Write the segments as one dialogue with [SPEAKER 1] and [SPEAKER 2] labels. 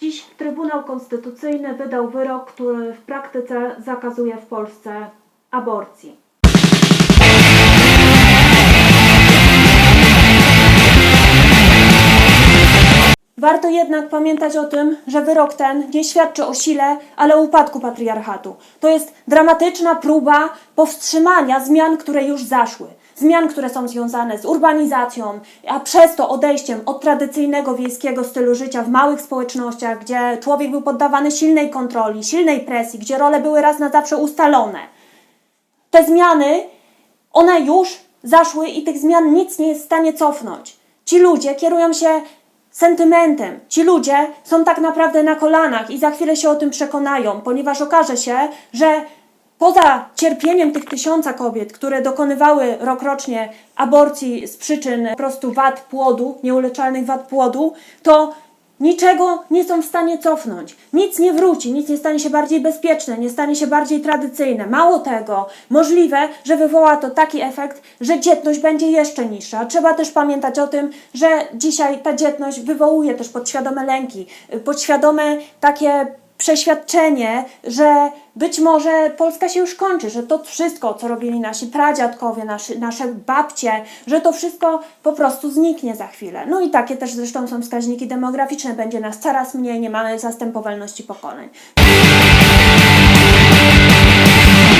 [SPEAKER 1] Dziś Trybunał Konstytucyjny wydał wyrok, który w praktyce zakazuje w Polsce aborcji. Warto jednak pamiętać o tym, że wyrok ten nie świadczy o sile, ale o upadku patriarchatu. To jest dramatyczna próba powstrzymania zmian, które już zaszły. Zmian, które są związane z urbanizacją, a przez to odejściem od tradycyjnego wiejskiego stylu życia w małych społecznościach, gdzie człowiek był poddawany silnej kontroli, silnej presji, gdzie role były raz na zawsze ustalone. Te zmiany, one już zaszły i tych zmian nic nie jest w stanie cofnąć. Ci ludzie kierują się sentymentem. Ci ludzie są tak naprawdę na kolanach i za chwilę się o tym przekonają, ponieważ okaże się, że poza cierpieniem tych tysiąca kobiet, które dokonywały rokrocznie aborcji z przyczyn po prostu wad płodu, nieuleczalnych wad płodu, to niczego nie są w stanie cofnąć. Nic nie wróci, nic nie stanie się bardziej bezpieczne, nie stanie się bardziej tradycyjne. Mało tego, możliwe, że wywoła to taki efekt, że dzietność będzie jeszcze niższa. Trzeba też pamiętać o tym, że dzisiaj ta dzietność wywołuje też podświadome lęki, podświadome takie przeświadczenie, że być może Polska się już kończy, że to wszystko, co robili nasi pradziadkowie, nasi, nasze babcie, że to wszystko po prostu zniknie za chwilę. No i takie też zresztą są wskaźniki demograficzne. Będzie nas coraz mniej, nie mamy zastępowalności pokoleń.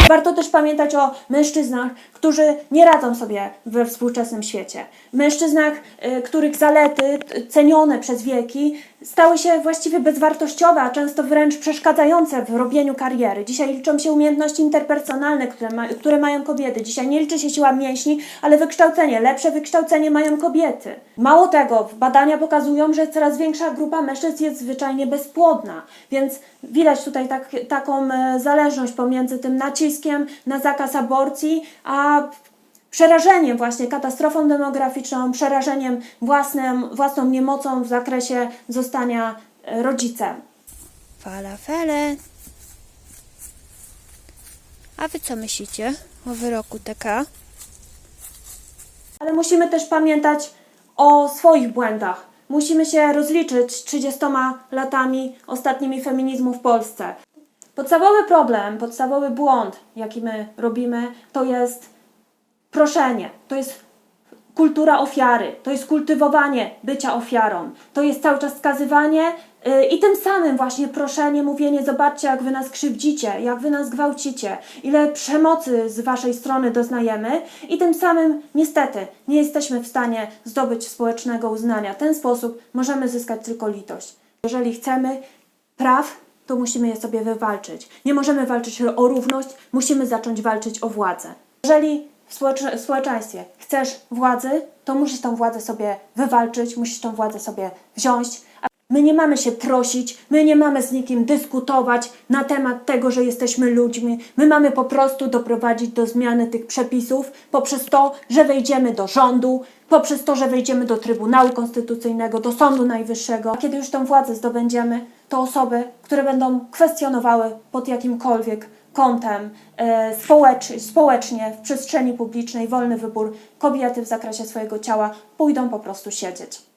[SPEAKER 1] Warto też pamiętać o mężczyznach, którzy nie radzą sobie we współczesnym świecie. Mężczyznach, y, których zalety cenione przez wieki stały się właściwie bezwartościowe, a często wręcz przeszkadzające w robieniu kariery. Dzisiaj liczą się umiejętności interpersonalne, które, ma, które mają kobiety. Dzisiaj nie liczy się siła mięśni, ale wykształcenie. Lepsze wykształcenie mają kobiety. Mało tego, badania pokazują, że coraz większa grupa mężczyzn jest zwyczajnie bezpłodna, więc widać tutaj tak, taką e, zależność pomiędzy tym naciskiem na zakaz aborcji, a przerażeniem właśnie, katastrofą demograficzną, przerażeniem własnym, własną niemocą w zakresie zostania e, rodzicem.
[SPEAKER 2] Falafele. A wy co myślicie o wyroku TK?
[SPEAKER 1] Ale musimy też pamiętać o swoich błędach. Musimy się rozliczyć z 30 latami ostatnimi feminizmu w Polsce. Podstawowy problem, podstawowy błąd, jaki my robimy, to jest proszenie, to jest kultura ofiary, to jest kultywowanie bycia ofiarą, to jest cały czas skazywanie yy, i tym samym właśnie proszenie, mówienie, zobaczcie jak wy nas krzywdzicie, jak wy nas gwałcicie, ile przemocy z waszej strony doznajemy i tym samym niestety nie jesteśmy w stanie zdobyć społecznego uznania. W ten sposób możemy zyskać tylko litość. Jeżeli chcemy praw, to musimy je sobie wywalczyć. Nie możemy walczyć o równość, musimy zacząć walczyć o władzę. Jeżeli w społecz- w społeczeństwie chcesz władzy, to musisz tą władzę sobie wywalczyć, musisz tą władzę sobie wziąć. My nie mamy się prosić, my nie mamy z nikim dyskutować na temat tego, że jesteśmy ludźmi. My mamy po prostu doprowadzić do zmiany tych przepisów poprzez to, że wejdziemy do rządu, poprzez to, że wejdziemy do Trybunału Konstytucyjnego, do Sądu Najwyższego. Kiedy już tę władzę zdobędziemy, to osoby, które będą kwestionowały pod jakimkolwiek kątem e, społecz, społecznie w przestrzeni publicznej wolny wybór kobiety w zakresie swojego ciała, pójdą po prostu siedzieć.